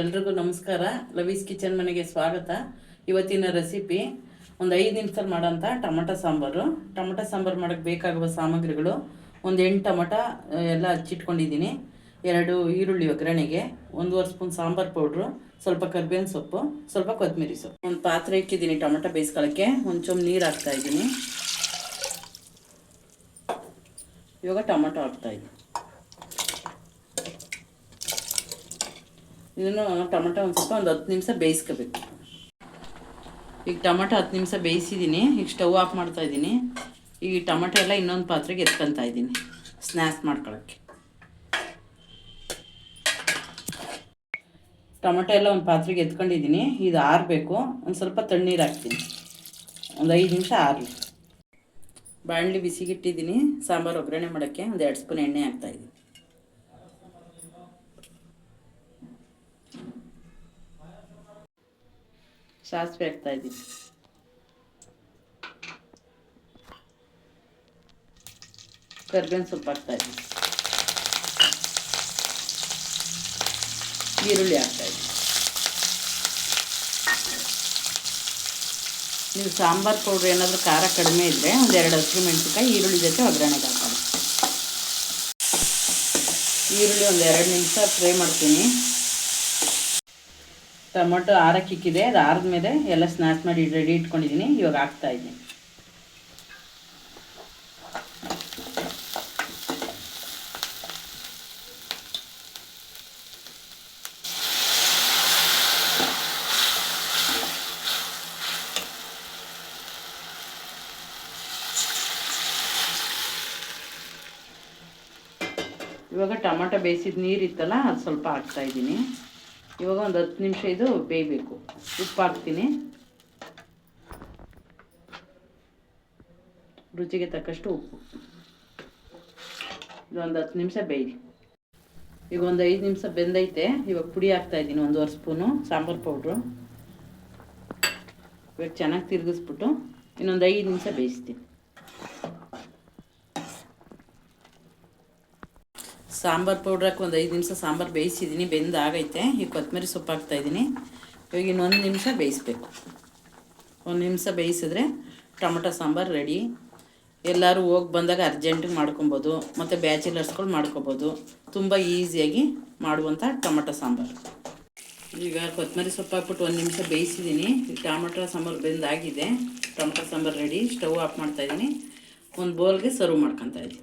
ಎಲ್ರಿಗೂ ನಮಸ್ಕಾರ. ಲವೀಸ್ ಕಿಚನ್ ಮನೆಗೆ ಸ್ವಾಗತ. ಇವತ್ತಿನ ರೆಸಿಪಿ, ಒಂದು ಐದು ನಿಮಿಷದಲ್ಲಿ ಮಾಡೋಂಥ ಟೊಮಟೊ ಸಾಂಬಾರು. ಟೊಮಟೊ ಸಾಂಬಾರು ಮಾಡೋಕ್ಕೆ ಬೇಕಾಗುವ ಸಾಮಗ್ರಿಗಳು, ಒಂದು ಎಂಟು ಟೊಮಟ ಎಲ್ಲ ಹಚ್ಚಿಟ್ಕೊಂಡಿದ್ದೀನಿ. ಎರಡು ಈರುಳ್ಳಿ ಒಗ್ಗರಣೆಗೆ, ಒಂದೂವರೆ ಸ್ಪೂನ್ ಸಾಂಬಾರು ಪೌಡ್ರು, ಸ್ವಲ್ಪ ಕರ್ಬೇವಿನ ಸೊಪ್ಪು, ಸ್ವಲ್ಪ ಕೊತ್ತಂಬರಿ ಸೊಪ್ಪು. ಒಂದು ಪಾತ್ರೆ ಇಕ್ಕಿದ್ದೀನಿ ಟೊಮಟೊ ಬೇಯಿಸ್ಕೊಳ್ಳೋಕ್ಕೆ ಒಂದು ಚೊಂಬು ನೀರು ಹಾಕ್ತಾ ಇದ್ದೀನಿ. ಇವಾಗ ಟೊಮಟೊ ಹಾಕ್ತಾ ಇದನ್ನು ಟೊಮೆಟೊ ಒಂದು ಸ್ವಲ್ಪ ಒಂದು ಹತ್ತು ನಿಮಿಷ ಬೇಯಿಸ್ಕೋಬೇಕು. ಈಗ ಟೊಮೆಟೊ ಹತ್ತು ನಿಮಿಷ ಬೇಯಿಸಿದ್ದೀನಿ ಈಗ ಸ್ಟವ್ ಆಫ್ ಮಾಡ್ತಾ ಇದ್ದೀನಿ ಈ ಟೊಮೆಟೊ ಎಲ್ಲ ಇನ್ನೊಂದು ಪಾತ್ರೆಗೆ ಎತ್ಕೊತಾ ಇದ್ದೀನಿ ಸ್ನ್ಯಾಕ್ಸ್ ಮಾಡ್ಕೊಳ್ಳೋಕ್ಕೆ ಟೊಮೆಟೊ ಎಲ್ಲ ಒಂದು ಪಾತ್ರೆಗೆ ಎತ್ಕೊಂಡಿದ್ದೀನಿ ಇದು ಆರಬೇಕು. ಒಂದು ಸ್ವಲ್ಪ ತಣ್ಣೀರು ಹಾಕ್ತೀನಿ. ಒಂದು ಐದು ನಿಮಿಷ ಆರಲಿ. ಬಾಣಲಿ ಬಿಸಿಗಿಟ್ಟಿದ್ದೀನಿ ಸಾಂಬಾರು ಒಗ್ಗರಣೆ ಮಾಡೋಕ್ಕೆ ಒಂದು ಎರಡು ಸ್ಪೂನ್ ಎಣ್ಣೆ ಹಾಕ್ತಾಯಿದ್ದೀನಿ ಸಾಸಿವೆ ಆಗ್ತಾ ಇದ್ದೀನಿ. ಕರ್ಬೇವಿನ ಸೊಪ್ಪು ಹಾಕ್ತಾ ಇದ್ದೀನಿ. ಈರುಳ್ಳಿ ಹಾಕ್ತಾ ಇದ್ದೀನಿ. ನೀವು ಸಾಂಬಾರ್ ಪೌಡ್ರ್ ಏನಾದರೂ ಖಾರ ಕಡಿಮೆ ಇದ್ದರೆ ಒಂದೆರಡು ಹಸಿರು ಮೆಣಸಿನ್ಕಾಯಿ, ಈರುಳ್ಳಿ ಜೊತೆ ಒಗ್ಗರಣೆಗೆ ಹಾಕೋಣ ಈರುಳ್ಳಿ ಒಂದು ಎರಡು ನಿಮಿಷ ಫ್ರೈ ಮಾಡ್ತೀನಿ. ಟೊಮೊಟೊ ಆರಕ್ಕೆ ಇಕ್ಕಿದೆ ಅದು ಆರಿದ್ಮೇಲೆ ಎಲ್ಲ ಸ್ನ್ಯಾಚ್ ಮಾಡಿ ರೆಡಿ ಇಟ್ಕೊಂಡಿದ್ದೀನಿ ಇವಾಗ ಹಾಕ್ತಾ ಇದ್ದೀನಿ. ಇವಾಗ ಟೊಮೊಟೊ ಬೇಯಿಸಿದ ನೀರಿತ್ತಲ್ಲ, ಅದು ಸ್ವಲ್ಪ ಹಾಕ್ತಾ ಇದ್ದೀನಿ. ಇವಾಗ ಒಂದು ಹತ್ತು ನಿಮಿಷ ಇದು ಬೇಯಬೇಕು. ಉಪ್ಪು ಹಾಕ್ತೀನಿ. ರುಚಿಗೆ ತಕ್ಕಷ್ಟು ಉಪ್ಪು. ಇದೊಂದು ಹತ್ತು ನಿಮಿಷ ಬೇಯಲಿ ಈಗ ಒಂದು ಐದು ನಿಮಿಷ ಬೆಂದೈತೆ. ಇವಾಗ ಪುಡಿ ಹಾಕ್ತಾ ಇದ್ದೀನಿ, ಒಂದೂವರೆ ಸ್ಪೂನು ಸಾಂಬಾರು ಪೌಡ್ರು. ಇವಾಗ ಚೆನ್ನಾಗಿ ತಿರುಗಿಸ್ಬಿಟ್ಟು ಇನ್ನೊಂದು ಐದು ನಿಮಿಷ ಬೇಯಿಸ್ತೀನಿ. ಸಾಂಬಾರು ಪೌಡ್ರ್ ಹಾಕಿ ಒಂದು ಐದು ನಿಮಿಷ ಸಾಂಬಾರು ಬೇಯಿಸಿದ್ದೀನಿ ಬೆಂದಾಗೈತೆ ಈಗ ಕೊತ್ತಂಬರಿ ಸೊಪ್ಪು ಹಾಕ್ತಾಯಿದ್ದೀನಿ ಇವಾಗ ಇನ್ನೊಂದು ನಿಮಿಷ ಬೇಯಿಸ್ಬೇಕು. ಒಂದು ನಿಮಿಷ ಬೇಯಿಸಿದ್ರೆ ಟೊಮಟೊ ಸಾಂಬಾರು ರೆಡಿ ಎಲ್ಲರೂ ಹೋಗಿ ಬಂದಾಗ ಅರ್ಜೆಂಟಿಗೆ ಮಾಡ್ಕೊಬೋದು. ಮತ್ತು ಬ್ಯಾಚುಲರ್ಸ್ಗಳು ಮಾಡ್ಕೊಬೋದು. ತುಂಬ ಈಸಿಯಾಗಿ ಮಾಡುವಂಥ ಟೊಮಟೊ ಸಾಂಬಾರು. ಈಗ ಕೊತ್ತಂಬರಿ ಸೊಪ್ಪು ಹಾಕ್ಬಿಟ್ಟು ಒಂದು ನಿಮಿಷ ಬೇಯಿಸಿದ್ದೀನಿ tomato sambar ಬೆಂದಾಗಿದೆ tomato sambar ready stove off ಮಾಡ್ತಾಯಿದ್ದೀನಿ ಒಂದು ಬೌಲ್ಗೆ ಸರ್ವ್ ಮಾಡ್ಕೊತಾ ಇದ್ದೀನಿ